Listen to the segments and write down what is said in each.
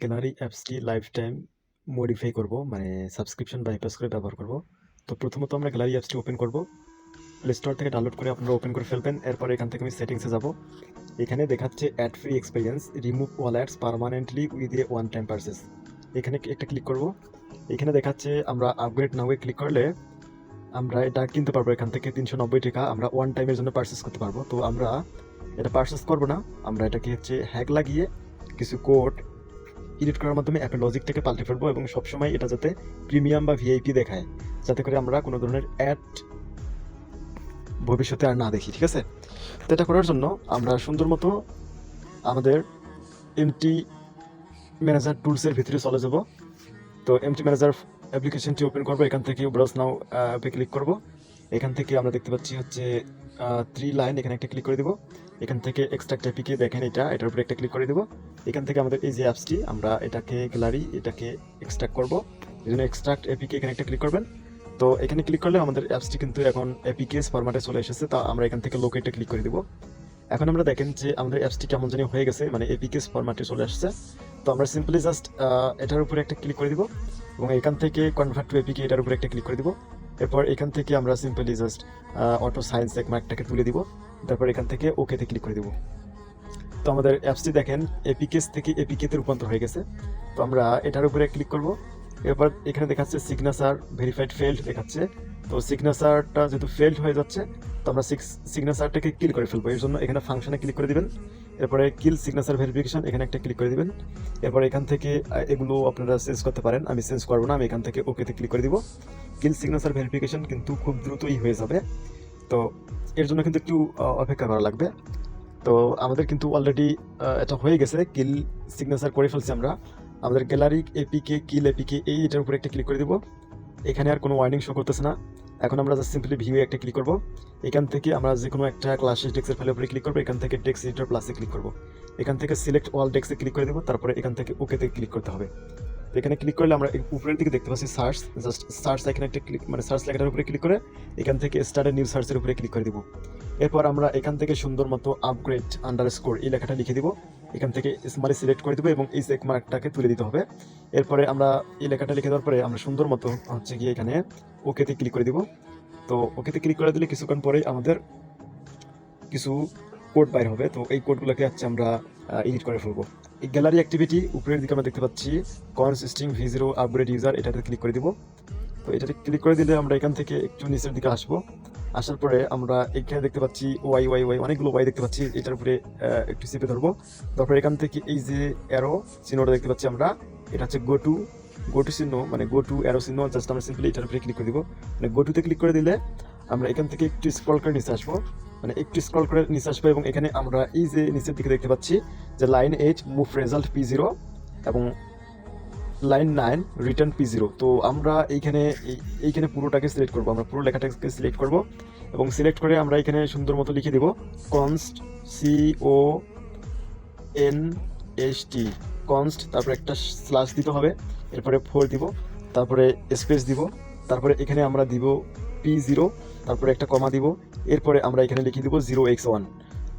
Gallery অ্যাপসটি life time modify করব? মানে সাবস্ক্রিপশন বাইপাস করে ব্যবহার করব? তো প্রথমত আমরা গ্যালারি অ্যাপসটি ওপেন করব। প্লে স্টোর থেকে ডাউনলোড করে আপনারা ওপেন করে ফেলবেন। এরপর এখান থেকে আমি সেটিংসে যাব। এখানে দেখাচ্ছে ad free experience remove all ads permanently with a one time purchase এখানে একটা ক্লিক করব। এখানে দেখাচ্ছে আমরা আপগ্রেড নাওয়ে ক্লিক করলে আমরা এটা কিনতে পারব। এখান থেকে তিনশো নব্বই টাকা আমরা ওয়ান টাইমের জন্য পারচেস করতে পারব। তো আমরা এটা পারচেস করব না। আমরা এটাকে হচ্ছে হ্যাক লাগিয়ে কিছু কোড এডিট করার মাধ্যমে অ্যাপের লজিকটাকে পাল্টে ফেলব এবং সবসময় এটা যাতে প্রিমিয়াম বা ভিআইপি দেখায়, যাতে করে আমরা কোনো ধরনের অ্যাড ভবিষ্যতে আর না দেখি, ঠিক আছে? তো এটা করার জন্য আমরা সুন্দর মতো আমাদের এমটি ম্যানেজার টুলসের ভিতরে চলে যাব। তো এমটি ম্যানেজার অ্যাপ্লিকেশনটি ওপেন করব, এখান থেকে ব্রাউজ নাও অ্যাপে ক্লিক করব। এখান থেকে আমরা দেখতে পাচ্ছি হচ্ছে থ্রি লাইন এখানে একটা ক্লিক করে দিব। এখান থেকে এক্সট্রাক্ট অ্যাপিকে দেখেন এটা, এটার উপরে একটা ক্লিক করে দিব। এখান থেকে আমাদের এই যে অ্যাপসটি আমরা এটাকে গ্যালারি এটাকে এক্সট্রাক্ট করব। এই জন্য এক্সট্রাক্ট এপিকে এখানে একটা ক্লিক করবেন। তো এখানে ক্লিক করলে আমাদের অ্যাপসটি কিন্তু এখন এপিকেস ফরম্যাটে চলে এসেছে, তা আমরা এখান থেকে লোকেটে ক্লিক করে দিব। এখন আমরা দেখেন যে আমাদের অ্যাপসটি কেমন জানি হয়ে গেছে মানে এপিকেস ফরম্যাটে চলে আসছে তো আমরা সিম্পলি জাস্ট এটার উপরে একটা ক্লিক করে দিব এবং এখান থেকে কনভার্ট টু এপিকে এটার উপরে একটা ক্লিক করে দিব। এরপর এখান থেকে আমরা সিম্পলি জাস্ট অটো সায়েন্স এক মার্কটাকে তুলে দিব। তারপর এখান থেকে ওকেতে ক্লিক করে দেবো। তো আমাদের অ্যাপসটি দেখেন এপিকেস থেকে এপিকেতে রূপান্তর হয়ে গেছে। তো আমরা এটার উপরে ক্লিক করব। এরপর এখানে দেখাচ্ছে সিগনেচার ভেরিফাইড ফেল্ড দেখাচ্ছে। তো সিগনেচারটা যেহেতু ফেল্ড হয়ে যাচ্ছে, তো আমরা সিগনেচারটাকে কিল করে ফেলব। এর জন্য এখানে ফাংশনে ক্লিক করে দিবেন। এরপরে কিল সিগনেচার ভেরিফিকেশন এখানে একটা ক্লিক করে দিবেন। এরপর এখান থেকে এগুলো আপনারা চেঞ্জ করতে পারেন। আমি চেঞ্জ করব না, আমি এখান থেকে ওকেতে ক্লিক করে দিব। কিল সিগনেচার ভেরিফিকেশন কিন্তু খুব দ্রুতই হয়ে যাবে। তো এর জন্য কিন্তু একটু অপেক্ষা করা লাগবে। তো আমাদের কিন্তু অলরেডি এটা হয়ে গেছে কিল সিগনেচার করে ফেলছি আমরা। আমাদের গ্যালারি এপিকে কিল এপিকে এই এটার উপরে একটা ক্লিক করে দিব। এখানে আর কোনো ওয়ার্নিং শো করতেছে না। এখন আমরা জাস্ট সিম্পলি ভিউ একটা ক্লিক করব। এখান থেকে আমরা যে কোনো একটা ক্লাসের ডেস্কের ফাইলের উপরে ক্লিক করব। এখান থেকে ডেস্ক এডিটর প্লাসে ক্লিক করব। এখান থেকে সিলেক্ট অল ডেস্কে ক্লিক করে দেবো। তারপরে এখান থেকে ওকেতে ক্লিক করতে হবে। এখানে ক্লিক করলে আমরা উপরের দিকে দেখতে পাচ্ছি সার্চ জাস্ট সার্চ এখানে একটা ক্লিক মানে সার্চ লেখাটার উপরে ক্লিক করে এখান থেকে স্টার্টের নিউ সার্চের উপরে ক্লিক করে দিব। এরপর আমরা এখান থেকে সুন্দর মতো আপগ্রেড আন্ডার স্কোর এই লেখাটা লিখে দিব। এখান থেকে স্মার্ট সিলেক্ট করে দেবো এবং এই চেক মার্কটাকে তুলে দিতে হবে। এরপরে আমরা এই লেখাটা লিখে দেওয়ার পরে আমরা সুন্দর মতো হচ্ছে গিয়ে এখানে ওকেতে ক্লিক করে দিব। তো ওকেতে ক্লিক করে দিলে কিছুক্ষণ পরেই আমাদের কিছু কোড বাইর হবে। তো এই কোডগুলোকে হচ্ছে আমরা এডিট করে ফেলব। এই গ্যালারি অ্যাক্টিভিটি উপরের দিকে আমরা দেখতে পাচ্ছি consisting V zero upgrade user এটাতে ক্লিক করে দিব। তো এটাতে ক্লিক করে দিলে আমরা এখান থেকে একটু নিচের দিকে আসব। আসার পরে আমরা এখানে দেখতে পাচ্ছি ওয়াই ওয়াই ওয়াই অনেকগুলো ওয়াই দেখতে পাচ্ছি, এটার উপরে একটু চেপে ধরবো। তারপর এখান থেকে এই যে অ্যারো চিহ্নটা দেখতে পাচ্ছি আমরা, এটা হচ্ছে গো টু গো টু চিহ্ন মানে গো টু অ্যারো চিহ্ন জাস্ট আমরা সিম্পলি এটার উপরে ক্লিক করে দিব। মানে গো টুতে ক্লিক করে দিলে আমরা এখান থেকে একটু স্ক্রল করে নিচে আসব। মানে একটু স্ক্রল করে নিচে আসব এবং এখানে আমরা এই যে নিচের দিকে দেখতে পাচ্ছি যে line eight move result P zero এবং line nine return P zero তো আমরা এইখানে, এই- এইখানে পুরোটাকে সিলেক্ট করব। আমরা পুরো লেখাটাকে সিলেক্ট করব এবং সিলেক্ট করে আমরা এখানে সুন্দর মতো লিখে দেব const C O N S T const তারপরে একটা স্লাশ দিতে হবে, এরপরে ফোর দিব, তারপরে স্পেস দিব, তারপরে এখানে আমরা দিব পি জিরো তারপরে একটা কমা দিব, এরপরে আমরা এখানে লিখে দিব জিরো এক্স ওয়ান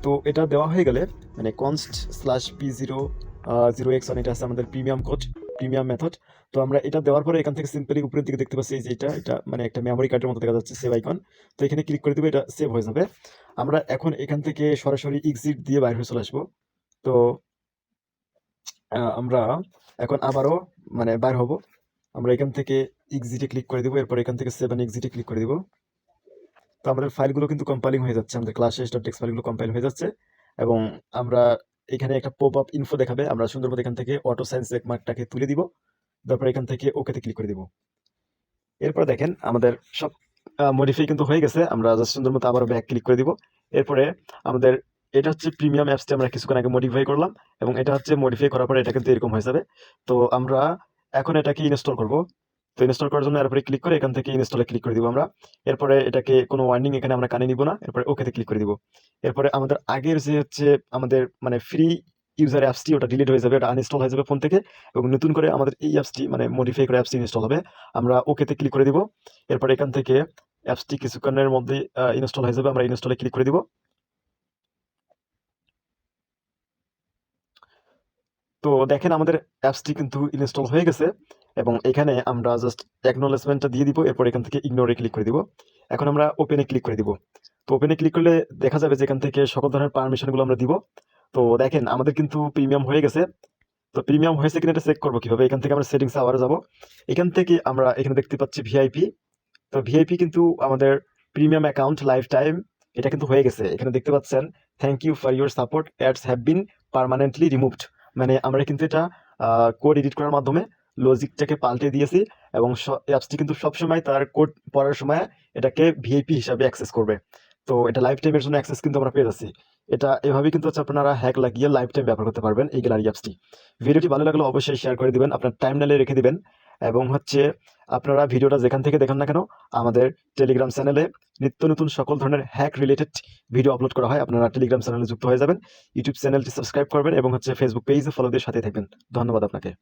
তো এটা দেওয়া হয়ে গেলে মানে const slash P zero zero X one এটা আছে আমাদের প্রিমিয়াম কোড প্রিমিয়াম মেথড তো আমরা এটা দেওয়ার পরে এখান থেকে সিম্পলি উপরের দিকে দেখতে পাচ্ছি যে এটা এটা মানে একটা মেমোরি কার্ডের মতো দেখা যাচ্ছে সেভ আইকন তো এখানে ক্লিক করে দেবো, এটা সেভ হয়ে যাবে। আমরা এখন এখান থেকে সরাসরি এক্সিট দিয়ে বাইরে চলে আসব। তো আমরা এখন আবারও মানে বাইর হব। আমরা এখান থেকে এক্সিটে ক্লিক করে দিব, এরপর এখান থেকে সেভেন এক্সিটে ক্লিক করে দিব। তো আমাদের ফাইলগুলো কিন্তু কম্পাইলিং হয়ে যাচ্ছে। আমাদের ক্লাস ডট টেক্সট ফাইলগুলো কম্পাইল হয়ে যাচ্ছে এবং আমরা এখানে একটা পপ আপ ইনফো দেখাবে। আমরা সুন্দর মতো এখান থেকে অটো সায়েন্স মার্কটাকে তুলে দিব। তারপর এখান থেকে ওকেতে ক্লিক করে দিব। এরপর দেখেন আমাদের সব মডিফাই কিন্তু হয়ে গেছে। আমরা জাস্ট সুন্দর মতো আবার ব্যাক ক্লিক করে দিব। এরপরে আমাদের এটা হচ্ছে প্রিমিয়াম অ্যাপসটি আমরা কিছুক্ষণ আগে মডিফাই করলাম এবং এটা হচ্ছে মডিফাই করার পরে এটা কিন্তু এরকম হয়ে যাবে। তো আমরা এখন এটাকে ইনস্টল করব। তো ইনস্টল করার জন্য এরপরে ক্লিক করে এখান থেকে ইনস্টলে ক্লিক করে দিব আমরা। এরপরে এটাকে কোনো ওয়ার্নিং এখানে আমরা কানে নিব না, এরপরে ওকেতে ক্লিক করে দিব। এরপরে আমাদের আগের যে হচ্ছে আমাদের মানে ফ্রি ইউজার অ্যাপসটি ওটা ডিলিট হয়ে যাবে, ওটা আনইনস্টল হয়ে যাবে ফোন থেকে এবং নতুন করে আমাদের এই অ্যাপসটি মানে মডিফাই করে অ্যাপসটি ইনস্টল হবে। আমরা ওকেতে ক্লিক করে দিব। এরপর এখান থেকে অ্যাপসটি কিছুক্ষণের মধ্যে ইনস্টল হয়ে যাবে, আমরা ইনস্টলে ক্লিক করে দিব। তো দেখেন আমাদের অ্যাপসটি কিন্তু ইনস্টল হয়ে গেছে এবং এখানে আমরা জাস্ট অ্যাকনোলেজমেন্টটা দিয়ে দিব, এরপর এখান থেকে ইগনোরে ক্লিক করে দিব। এখন আমরা ওপেনে ক্লিক করে দিব। তো ওপেনে ক্লিক করলে দেখা যাবে যে এখান থেকে সকল ধরনের পারমিশনগুলো আমরা দিব। তো দেখেন আমাদের কিন্তু প্রিমিয়াম হয়ে গেছে। তো প্রিমিয়াম হয়েছে কিনা এটা চেক করব কীভাবে? এখান থেকে আমরা সেটিংস আবার যাব। এখান থেকে আমরা এখানে দেখতে পাচ্ছি ভিআইপি তো ভিআইপি কিন্তু আমাদের প্রিমিয়াম অ্যাকাউন্ট লাইফ টাইম এটা কিন্তু হয়ে গেছে। এখানে দেখতে পাচ্ছেন thank you for your support ads have been permanently removed মানে আমরা কিন্তু এটা কোড এডিট করার মাধ্যমে লজিকটাকে পাল্টে দিয়েছি এবং অ্যাপসটি কিন্তু সবসময় তার কোড পড়ার সময় এটাকে ভিআইপি হিসাবে অ্যাক্সেস করবে। তো এটা লাইফ টাইমের জন্য অ্যাক্সেস কিন্তু আমরা পেয়ে যাচ্ছি। এটা এভাবে কিন্তু হচ্ছে আপনারা হ্যাক লাগিয়ে লাইফ টাইম ব্যবহার করতে পারবেন এই গ্যালারি অ্যাপসটি ভিডিওটি ভালো লাগলে অবশ্যই শেয়ার করে দিবেন, আপনার টাইম নালে রেখে দিবেন। এবং হচ্ছে আপনারা ভিডিওটা যেখান থেকে দেখেন না কেন, আমাদের টেলিগ্রাম চ্যানেলে নিত্য নতুন সকল ধরনের হ্যাক রিলেটেড ভিডিও আপলোড করা হয়। আপনারা টেলিগ্রাম চ্যানেলে যুক্ত হয়ে যাবেন। ইউটিউব চ্যানেলটি সাবস্ক্রাইব করবেন এবং হচ্ছে ফেসবুক পেজে ফলো দিয়ে সাথে থাকবেন। ধন্যবাদ আপনাকে।